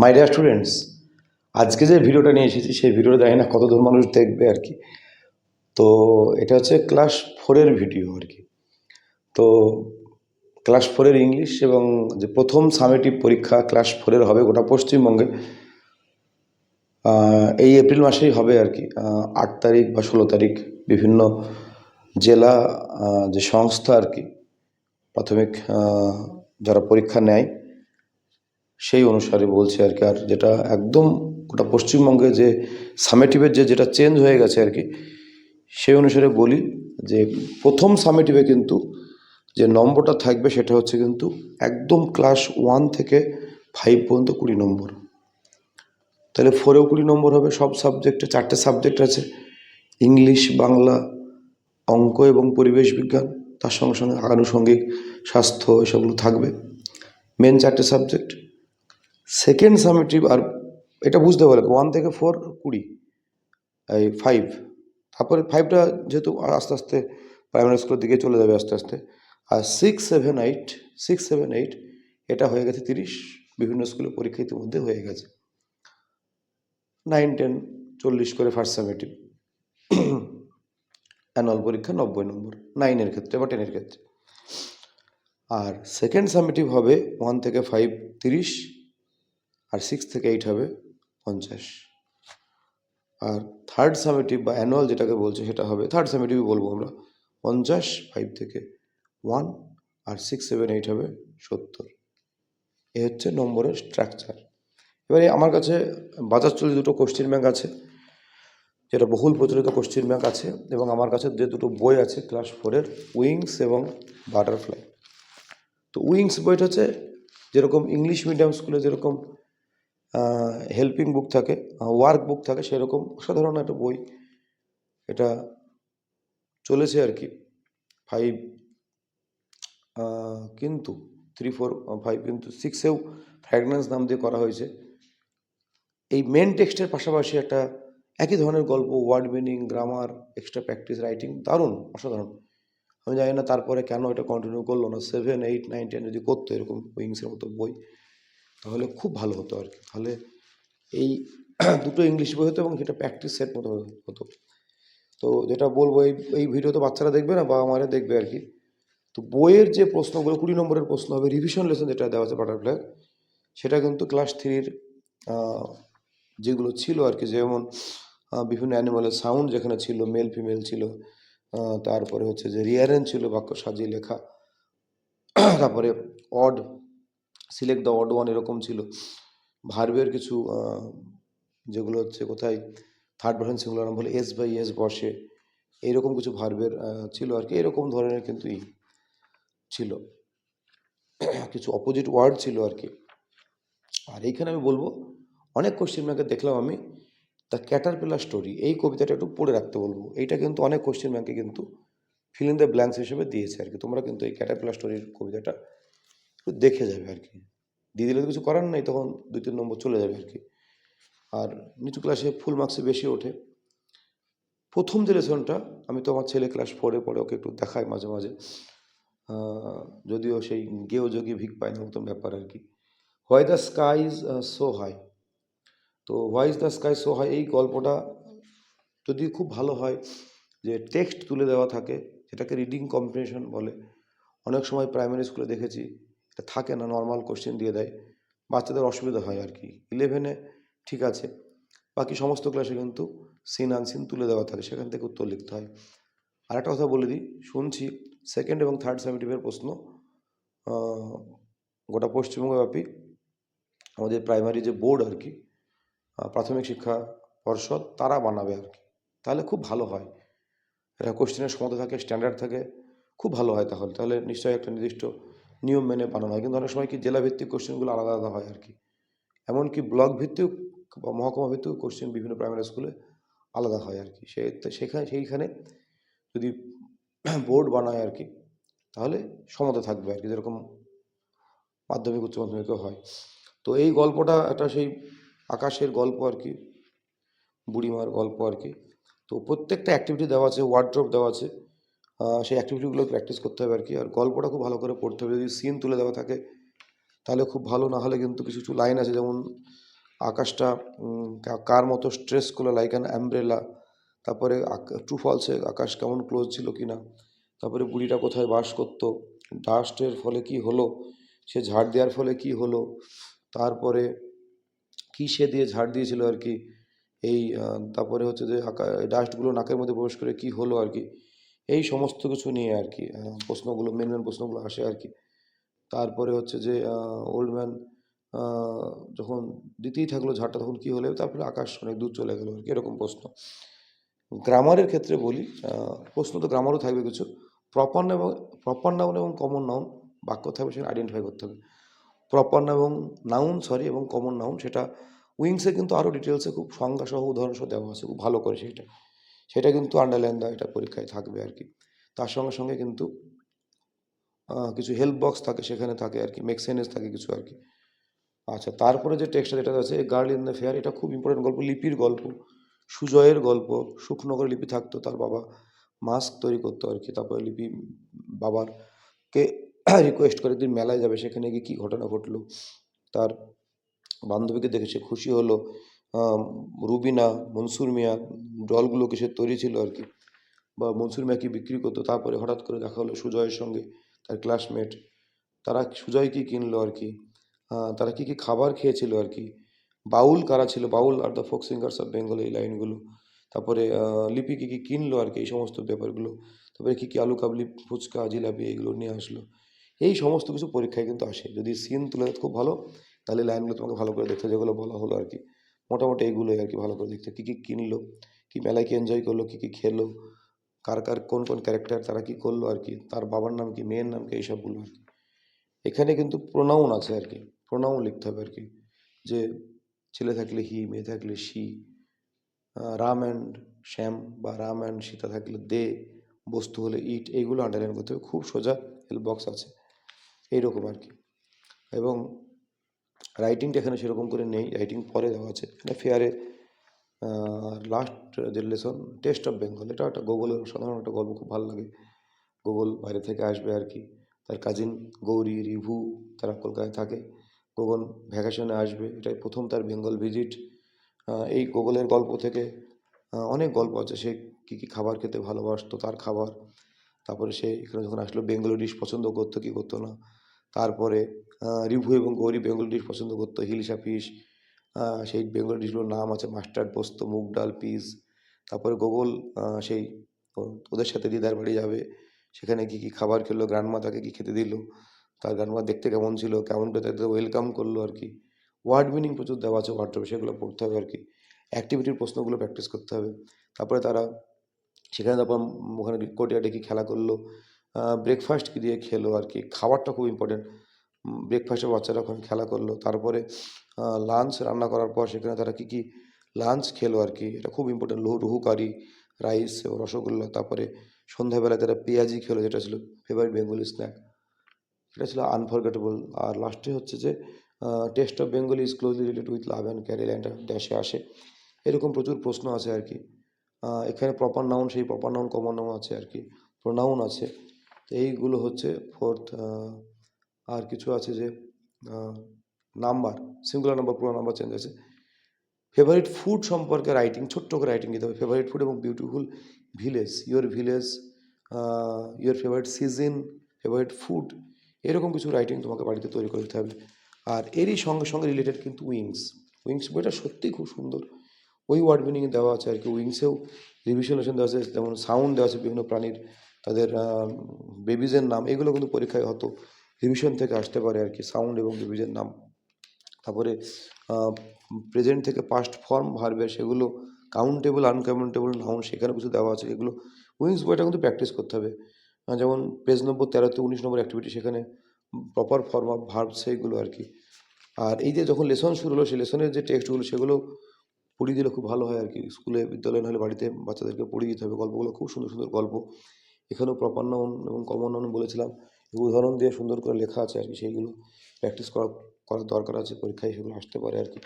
My dear students আজকে যে ভিডিওটা নিয়ে এসেছি, সেই ভিডিওটা জানি না কতজন মানুষ দেখবে আর কি। তো এটা হচ্ছে ক্লাস ফোরের ভিডিও আর কি। তো ক্লাস ফোরের ইংলিশ এবং যে প্রথম সামেটিভ পরীক্ষা ক্লাস ফোরের হবে গোটা পশ্চিমবঙ্গে এই এপ্রিল মাসেই হবে আর কি। আট তারিখ বা ষোলো তারিখ বিভিন্ন জেলা যে সংস্থা আর কি, প্রাথমিক যারা পরীক্ষা নেয় সেই অনুসারে বলছে আর কি, আর যেটা একদম গোটা পশ্চিমবঙ্গে যে সামেটিভের যে যেটা চেঞ্জ হয়ে গেছে আর কি, সেই অনুসারে বলি যে প্রথম সামেটিভে কিন্তু যে নম্বরটা থাকবে সেটা হচ্ছে কিন্তু একদম ক্লাস ওয়ান থেকে ফাইভ পর্যন্ত কুড়ি নম্বর। তাহলে ফোরেও কুড়ি নম্বর হবে, সব সাবজেক্টে চারটে সাবজেক্ট আছে ইংলিশ বাংলা, অঙ্ক এবং পরিবেশ বিজ্ঞান, তার সঙ্গে সঙ্গে আনুষঙ্গিক স্বাস্থ্য, এসবগুলো থাকবে। মেন চারটে সাবজেক্ট সেকেন্ড সামেটিভ আর এটা বুঝতে পারে ওয়ান থেকে ফোর কুড়ি, এই ফাইভ তারপরে ফাইভটা যেহেতু আস্তে আস্তে প্রাইমারি স্কুলের দিকে চলে যাবে আস্তে আস্তে। আর six seven eight six seven eight এটা হয়ে গেছে তিরিশ। বিভিন্ন স্কুলে পরীক্ষা ইতিমধ্যে হয়ে গেছে। নাইন টেন চল্লিশ করে ফার্স্ট সামেটিভ অ্যানুয়াল পরীক্ষা নব্বই নম্বর। নাইনের ক্ষেত্রে বা টেনের ক্ষেত্রে। আর সেকেন্ড সামেটিভ হবে ওয়ান থেকে ফাইভ তিরিশ। আর সিক্স থেকে এইট হবে পঞ্চাশ। আর থার্ড সামেটিভ বা অ্যানুয়াল যেটাকে বলছে সেটা হবে থার্ড সামেটিভই বলব আমরা, পঞ্চাশ ফাইভ থেকে ওয়ান আর সিক্স সেভেন এইট হবে সত্তর। এ হচ্ছে নম্বরের স্ট্রাকচার এবারে আমার কাছে বাজার চলে দুটো কোশ্চেন ব্যাংক আছে, যেটা বহুল প্রচলিত কোশ্চেন ব্যাংক আছে এবং আমার কাছে যে দুটো বই আছে ক্লাস ফোরের উইংস এবং বাটারফ্লাই তো উইংস বইটা হচ্ছে যেরকম ইংলিশ মিডিয়াম স্কুলে যেরকম হেল্পিং বুক থাকে ওয়ার্ক বুক থাকে, সেরকম অসাধারণ একটা বই। এটা চলেছে আর কি ফাইভ কিন্তু থ্রি ফোর ফাইভ কিন্তু সিক্সেও ফ্র্যাগনেন্স নাম দিয়ে করা হয়েছে। এই মেন টেক্সটের পাশাপাশি একটা একই ধরনের গল্প word meaning grammar extra practice writing দারুণ, অসাধারণ। আমি জানি না তারপরে কেন এটা কন্টিনিউ করল না। সেভেন এইট নাইন টেন যদি করতো এরকম উইংসের মতো বই। তাহলে খুব ভালো হতো আর কি। তাহলে এই দুটো ইংলিশ বই হতো এবং সেটা প্র্যাকটিস সেট মতো হতো। তো যেটা বলব, এই এই ভিডিও তো বাচ্চারা দেখবে না, বাবা মারা দেখবে আর কি। তো বইয়ের যে প্রশ্নগুলো, কুড়ি নম্বরের প্রশ্ন হবে রিভিশন লেসন যেটা দেওয়া আছে বাটারফ্লাই সেটা কিন্তু ক্লাস থ্রির যেগুলো ছিল আর কি, যেমন বিভিন্ন অ্যানিমালের সাউন্ড যেখানে ছিল মেল ফিমেল ছিল তারপরে হচ্ছে যে রিয়ারেন ছিল, বাক্য সাজিয়ে লেখা। তারপরে odd select the odd one এরকম ছিল। ভার্বের কিছু যেগুলো হচ্ছে কোথায় থার্ড পার্সন সিঙ্গুলার নাম বলে এস বাই এস বসে। এইরকম কিছু ভার্বের ছিল আর কি। এরকম ধরনের কিন্তু ই ছিল। কিছু অপোজিট ওয়ার্ড ছিল আর কি। আর এইখানে আমি বলব, অনেক কোশ্চেন ব্যাংকে দেখলাম আমি দ্য ক্যাটারপিলার স্টোরি এই কবিতাটা একটু পড়ে রাখতে বলব। এইটা কিন্তু অনেক কোশ্চেন ব্যাংকে কিন্তু ফিল ইন দ্য ব্ল্যাঙ্কস হিসেবে দিয়েছে আর কি। তোমরা কিন্তু এই ক্যাটারপিলার স্টোরির কবিতাটা একটু দেখে যাবে আর কি। দিয়ে দিলে তো কিছু করার নেই, তখন দুই, তিন নম্বর চলে যাবে আর কি। আর নিচু ক্লাসে ফুল মার্কসে বেশি ওঠে। প্রথম যে লেসনটা আমি তো আমার ছেলে ক্লাস ফোরে পড়ে, ওকে একটু দেখাই মাঝে মাঝে। যদিও সেই গেও যোগী ভিক পায় না মতন ব্যাপার আর কি। Why the sky is so high তো why is the sky so high এই গল্পটা যদি খুব ভালো হয়, যে টেক্সট তুলে দেওয়া থাকে, যেটাকে রিডিং কম্পিটিশন বলে। অনেক সময় প্রাইমারি স্কুলে দেখেছি থাকে না নর্মাল কোশ্চেন দিয়ে দেয়। বাচ্চাদের অসুবিধা হয় আর কি। ইলেভেনে ঠিক আছে। বাকি সমস্ত ক্লাসে কিন্তু সিন আনসিন তুলে দেওয়া থাকে। সেখান থেকে উত্তর লিখতে হয়। আর একটা কথা বলে দিই, শুনছি সেকেন্ড এবং থার্ড সামিটিভের প্রশ্ন। গোটা পশ্চিমবঙ্গব্যাপী আমাদের প্রাইমারি যে বোর্ড আর কি প্রাথমিক শিক্ষা পর্ষদ, তারা বানাবে আর কি। তাহলে খুব ভালো হয়। এটা কোশ্চেনের সমতা থাকে স্ট্যান্ডার্ড থাকে। খুব ভালো হয় তাহলে। তাহলে নিশ্চয়ই একটা নির্দিষ্ট নিয়ম মেনে বানানো হয়। কিন্তু অনেক সময় কি জেলা ভিত্তিক কোশ্চেনগুলো আলাদা আলাদা হয় আর কি। এমনকি ব্লক ভিত্তিক বা মহকুমা ভিত্তিক কোশ্চেন বিভিন্ন প্রাইমারি স্কুলে আলাদা হয় আর কি। সে সেখানে সেইখানে যদি বোর্ড বানায় আর কি, তাহলে সমতা থাকবে আর কি, যেরকম মাধ্যমিক, উচ্চ মাধ্যমিকও হয়। তো এই গল্পটা একটা সেই আকাশের গল্প আর কি, বুড়িমার গল্প আর কি। তো প্রত্যেকটা অ্যাক্টিভিটি দেওয়া আছে ওয়ার্ড্রপ দেওয়া আছে। সেই অ্যাক্টিভিটিগুলো প্র্যাকটিস করতে হবে আর কি আর গল্পটা খুব ভালো করে পড়তে হবে। যদি সিন তুলে দেওয়া থাকে, তাহলে খুব ভালো। না হলে কিন্তু কিছু কিছু লাইন আছে, যেমন আকাশটা কার মতো স্ট্রেস করল লাইক অ্যান অ্যাম্ব্রেলা তারপরে ট্রু ফলসে আকাশ কেমন ক্লোজ ছিল কি না তারপরে বুড়িটা কোথায় বাস করতো ডাস্টের ফলে কি হলো, সে ঝাড় দেওয়ার ফলে কি হলো, তারপরে কি সে দিয়ে ঝাড় দিয়েছিল আর কি এই তারপরে হচ্ছে যে ডাস্টগুলো নাকের মধ্যে প্রবেশ করে কি হলো আর কি এই সমস্ত কিছু নিয়ে আর কি প্রশ্নগুলো মেন মেন প্রশ্নগুলো আসে আর কি। তারপরে হচ্ছে যে ওল্ড ম্যান যখন দিতেই থাকল ঝাড়টা, তখন কি হলে? তারপরে আকাশ অনেক দূর চলে গেলো আর কি, এরকম প্রশ্ন। গ্রামারের ক্ষেত্রে বলি প্রশ্ন তো গ্রামারও থাকবে কিছু। প্রপার এবং প্রপার নাউন এবং কমন নাউন বাক্য থাকবে সেটা আইডেন্টিফাই করতে হবে। প্রপার এবং নাউন সরি এবং কমন নাউন সেটা উইংসে কিন্তু আরও ডিটেলসে খুব সংজ্ঞা সহ উদাহরণ সহ দেওয়া আছে, খুব ভালো করে সেটা। সেটা কিন্তু আন্ডারলাইন দেওয়া, এটা পরীক্ষায় থাকবে আর কি। তার সঙ্গে সঙ্গে কিন্তু কিছু হেল্প বক্স থাকে, সেখানে থাকে আর কি মেক্সেনেস থাকে কিছু আর কি। আচ্ছা তারপরে যে টেক্সটটা যেটা আছে গার্ল ইন দ্য ফেয়ার এটা খুব ইম্পর্টেন্ট গল্প, লিপির গল্প, সুজয়ের গল্প, সুখনগর লিপি থাকতো তার বাবা মাস্ক তৈরি করতো আর কি, তারপরে লিপি বাবার কে রিকোয়েস্ট করে দিন মেলায় যাবে, সেখানে গিয়ে কী ঘটনা ঘটলো? তার বান্ধবীকে দেখে সে খুশি হলো। রুবিনা, মনসুর মিয়া, ডলগুলো কিসের তৈরি ছিল আর কি, বা মনসুর মিয়া কি বিক্রি করতো, তারপরে হঠাৎ করে দেখা হলো সুজয়ের সঙ্গে তার ক্লাসমেট তারা সুজয় কি কিনলো আর কি তারা কী কী খাবার খেয়েছিল আর কি, বাউল কারা ছিল, Baul are the folk singers of Bengal এই লাইনগুলো, তারপরে লিপি কি কি কিনলো আর কি, এই সমস্ত ব্যাপারগুলো, তারপরে কী কী আলু কাবলি, ফুচকা, জিলাপি এইগুলো নিয়ে আসলো, এই সমস্ত কিছু পরীক্ষায় কিন্তু আসে, যদি সিন তুলে খুব ভালো, তাহলে লাইনগুলো তোমাকে ভালো করে দেখতে যেগুলো বলা হলো আর কি। মোটামুটি এইগুলোই আর কি ভালো করে দেখতে। কি কি কিনলো? কি মেলায় কি এনজয় করল? কি কি খেলো? কার কার, কোন কোন ক্যারেক্টার তারা কি করল আর কি তার বাবার নাম কি, মেয়ের নাম কি, এইসবগুলো আর কি এখানে কিন্তু প্রোনাউন আছে আর কি প্রোনাউন লিখতে হবে আর কি যে ছেলে থাকলে হি মেয়ে থাকলে সি রাম অ্যান্ড শ্যাম বা রাম অ্যান্ড সীতা থাকলে দে, বস্তু হলে ইট এইগুলো আন্ডারলাইন করতে হবে। খুব সোজা হেল্প বক্স আছে। এইরকম আর কি এবং রাইটিংটা এখানে সেরকম করে নেই রাইটিং পরে দেওয়া আছে। এখানে ফেয়ারে লাস্ট যে লেসন টেস্ট অফ বেঙ্গল এটা একটা গুগলের সাধারণ একটা গল্প, খুব ভালো লাগে। গুগল বাইরে থেকে আসবে আর কি। তার কাজিন গৌরী, রিভু, তারা কলকাতায় থাকে। গগন ভ্যাকেশনে আসবে, এটাই প্রথম তার বেঙ্গল ভিজিট এই গুগলের গল্প থেকে অনেক গল্প আছে। সে কী কী খাবার খেতে ভালোবাসতো, তার খাবার। তারপরে সে এখানে যখন আসলো বেঙ্গলি ডিশ পছন্দ করতো, কী করতো না। তারপরে রিভু এবং গৌরী বেঙ্গলি ডিশ পছন্দ করতো হিলসা ফিশ সেই বেঙ্গলি ডিশগুলোর নাম আছে মাস্টার্ড পোস্ত, মুগ ডাল, পিস, তারপরে গোগল সেই ওদের সাথে দিদার বাড়ি যাবে, সেখানে কি কি খাবার খেলো গ্র্যান্ডমা তাকে কি খেতে দিল, তার গ্র্যান্ডমা দেখতে কেমন ছিল, কেমন করে তাদের ওয়েলকাম করল আর কি। ওয়ার্ড মিনিং প্রচুর দেওয়া আছে ওয়ার্ড্রপে সেগুলো পড়তে হবে আর কি। অ্যাক্টিভিটির প্রশ্নগুলো প্র্যাকটিস করতে হবে। তারপরে তারা, সেখানে তারপর ওখানে কোর্টিয়ার্ডে কি খেলা করল ব্রেকফাস্ট দিয়ে খেলো আর কি। খাবারটা খুব ইম্পর্টেন্ট ব্রেকফাস্টে বাচ্চারা ওখানে খেলা করল। তারপরে লাঞ্চ রান্না করার পর সেখানে তারা কী কী লাঞ্চ খেলো আর কি। এটা খুব ইম্পর্টেন্ট লহু রুহু কারি রাইস রসগোল্লা, তারপরে সন্ধ্যাবেলায় তারা পেঁয়াজি খেলো, যেটা ছিল ফেভারিট বেঙ্গলি স্ন্যাক সেটা ছিল আনফরগেটেবল আর লাস্টে হচ্ছে যে taste of Bengali is closely related with love and curry লাইনটা ড্যাশে আসে। এরকম প্রচুর প্রশ্ন আছে আর কি। এখানে প্রপার নাউন সেই প্রপার নাউন কমন নাউন আছে আর কি। প্রোনাউন আছে। তো এইগুলো হচ্ছে ফোর্থ আর কিছু আছে যে নাম্বার সিঙ্গুলার নাম্বার পুরো নাম্বার চেঞ্জ আছে। ফেভারিট ফুড সম্পর্কে রাইটিং ছোট্ট করে রাইটিং দিতে হবে। ফেভারিট ফুড এবং beautiful village your village your favourite season favourite food এরকম কিছু রাইটিং তোমাকে বাড়িতে তৈরি করে দিতে হবে। আর এরই সঙ্গে সঙ্গে রিলেটেড কিন্তু উইংস উইংস বইটা সত্যিই খুব সুন্দর। ওই ওয়ার্ড মিনিং দেওয়া আছে আর কি। উইংসেও রিভিশনেশন দেওয়া আছে, যেমন সাউন্ড দেওয়া আছে বিভিন্ন প্রাণীর। তাদের বেবিজের নাম, এগুলো কিন্তু পরীক্ষায় হতো রিভিশন থেকে আসতে পারে আর কি সাউন্ড এবং বেবিজের নাম। তারপরে প্রেজেন্ট থেকে পাস্ট ফর্ম ভার্বে সেগুলো কাউন্টেবল আনকাউন্টেবল নাউন সেখানে কিছু দেওয়া আছে, এগুলো উইংস বইটা কিন্তু প্র্যাকটিস করতে হবে। যেমন পেজ নম্বর তেরোতে উনিশ নম্বর অ্যাক্টিভিটি সেখানে প্রপার ফর্ম অফ ভার্ব সেইগুলো আর কি। আর এই যে যখন লেসন শুরু হলো, সেই লেসনের যে টেক্সটগুলো সেগুলো পড়িয়ে দিলে খুব ভালো হয় আর কি। স্কুলে, বিদ্যালয়ে নাহলে বাড়িতে বাচ্চাদেরকে পড়িয়ে দিতে হবে, গল্পগুলো খুব সুন্দর সুন্দর গল্প। এখানেও প্রপার এবং কমন বলেছিলাম। উদাহরণ দিয়ে সুন্দর করে লেখা আছে আর কি সেইগুলো। প্র্যাকটিস করা, করার দরকার আছে, পরীক্ষায় সেগুলো আসতে পারে আর কি।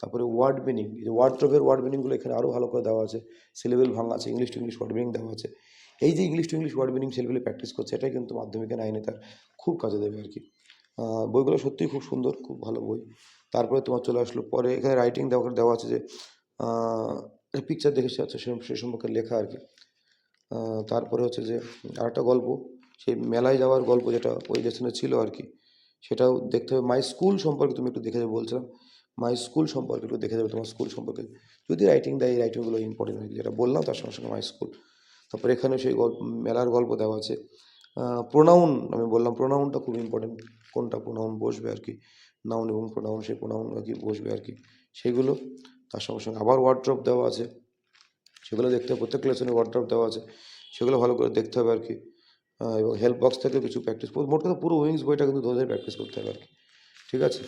তারপরে ওয়ার্ড মিনিং যে ওয়ার্ড ট্রপের ওয়ার্ড মিনিংগুলো এখানে আরও ভালো করে দেওয়া আছে। সিলেবেল ভাঙা আছে English to English word meaning দেওয়া আছে। এই যে English to English word meaning ছেলেগুলো প্র্যাকটিস করছে, এটাই কিন্তু মাধ্যমিকে নাইনে তার, খুব কাজে দেবে আর কি। বইগুলো সত্যিই খুব সুন্দর, খুব ভালো বই। তারপরে তোমার চলে আসলো, পরে এখানে রাইটিং দেওয়া দেওয়া আছে যে পিকচার দেখে সে আছে সে- সম্পর্কে লেখা আর কি। তারপরে হচ্ছে যে আরেকটা গল্প, সেই মেলায় যাওয়ার গল্প যেটা ওই লেসনে ছিল আর কি, সেটাও দেখতে হবে। মাই স্কুল সম্পর্কে তুমি একটু দেখে যাবে বলছিলাম। মাই স্কুল সম্পর্কে একটু দেখে যাবে তোমার স্কুল সম্পর্কে। যদি রাইটিং দেয়, এই রাইটিংগুলো ইম্পর্টেন্ট হয় যেটা বললাম তার সঙ্গে সঙ্গে মাই স্কুল তারপরে এখানে সেই গল্প, মেলার গল্প দেওয়া আছে। প্রোনাউন আমি বললাম প্রোনাউনটা খুব ইম্পর্টেন্ট কোনটা প্রোনাউন বসবে আর কি? নাউন এবং প্রোনাউন সেই প্রোনাউন আর কি বসবে আর কি? সেগুলো তার সঙ্গে সঙ্গে আবার ওয়ার্ড্রপ দেওয়া আছে। সেগুলো দেখতে হবে। প্রত্যেক লেসনে ওয়ার্ড্রপ দেওয়া আছে। সেগুলো ভালো করে দেখতে হবে আর কি এবং হেল্প বক্স থেকে কিছু প্র্যাকটিস মোট কথা পুরো উইংস বইটা কিন্তু ধরে প্র্যাকটিস করতে হবে আর কি ঠিক আছে?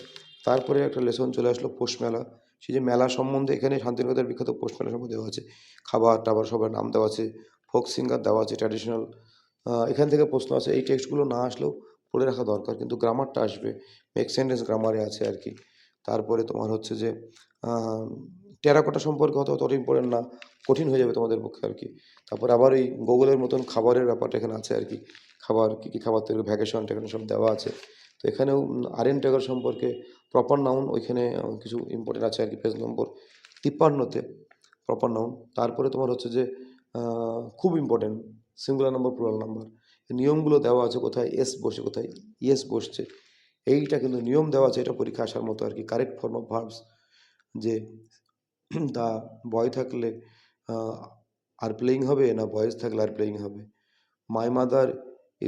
তারপরে একটা লেসন চলে আসলো, পৌষ মেলা। সেই যে মেলা সম্বন্ধে এখানে শান্তিনিকেতনের বিখ্যাত পৌষ মেলা সম্বন্ধে দেওয়া আছে। খাবার টাবার সবার নাম দেওয়া আছে। ফোক সিঙ্গার দেওয়া আছে ট্র্যাডিশনাল এখান থেকে প্রশ্ন আছে এই টেক্সটগুলো না আসলেও পড়ে রাখা দরকার, কিন্তু গ্রামারটা আসবে। মেক সেন্টেন্স গ্রামারে আছে আর কি তারপরে তোমার হচ্ছে যে টেরাকোটা সম্পর্কে অত অতটা ইম্পর্টেন্ট না, কঠিন হয়ে যাবে তোমাদের পক্ষে আর কি। তারপরে আবার এই গুগলের মতন খাবারের ব্যাপারটা এখানে আছে আর কি। খাবার, কী কী খাবার তৈরি ভ্যাকেশন ট্যাকেশন সব দেওয়া আছে। তো এখানেও আর এন টেগার সম্পর্কে প্রপার নাউন ওইখানে কিছু ইম্পর্টেন্ট আছে আর কি পেজ নম্বর তিপ্পান্নতে প্রপার নাউন তারপরে তোমার হচ্ছে যে খুব important singular number plural number নিয়মগুলো দেওয়া আছে কোথায় এস বসে কোথায় ইয়েস বসছে। এইটা কিন্তু নিয়ম দেওয়া আছে, এটা পরীক্ষা আসার মতো আর কি। কারেক্ট ফর্ম অফ ভার্বস যে দা বয় থাকলে আর প্লেয়িং হবে না বয়েজ থাকলে আর প্লেয়িং হবে? মাই মাদার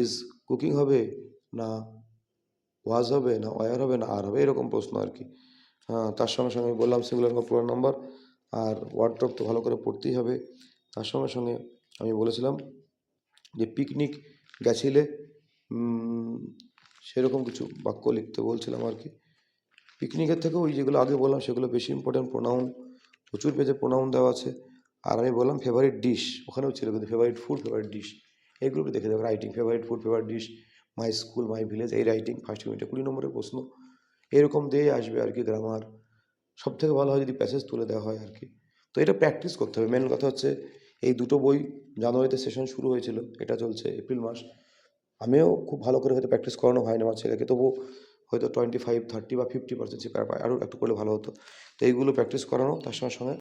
ইজ কুকিং হবে না ওয়াজ হবে না ওয়ার হবে না আর হবে? এরকম প্রশ্ন আর কি। তার সঙ্গে সঙ্গে আমি বললাম সিঙ্গুলার নাম্বার প্লুরাল নাম্বার আর ওয়ার্ড্রপ তো ভালো করে পড়তেই হবে। তার সঙ্গে সঙ্গে আমি বলেছিলাম যে পিকনিক গেছিলে সেরকম কিছু বাক্য লিখতে বলছিলাম আর কি। পিকনিকের থেকেও ওই যেগুলো আগে বললাম সেগুলো বেশি ইম্পর্টেন্ট প্রোনাউন প্রচুর পেজে প্রোনাউন দেওয়া আছে। আর আমি বললাম ফেভারিট ডিশ ওখানেও ছিল কিন্তু ফেভারিট ফুড ফেভারিট ডিশ এইগুলো দেখে দেবো writing favourite food favourite dish my school my village এই রাইটিং ফার্স্ট ইউনিটে কুড়ি নম্বরের প্রশ্ন। এরকম দিয়েই আসবে আর কি গ্রামার সব থেকে ভালো হয় যদি প্যাসেজ তুলে দেওয়া হয় আর কি। তো এটা প্র্যাকটিস করতে হবে। মেন কথা হচ্ছে, এই দুটো বই জানুয়ারিতে সেশন শুরু হয়েছিল, এটা চলছে এপ্রিল মাস। আমিও খুব ভালো করে হয়তো প্র্যাকটিস করানো হয়নি আমার ছেলেকে তবু হয়তো টোয়েন্টি ফাইভ থার্টি বা ফিফটি পার্সেন্ট সে আরও একটু করলে ভালো হতো। তো এইগুলো প্র্যাকটিস করানো, তার সঙ্গে সঙ্গে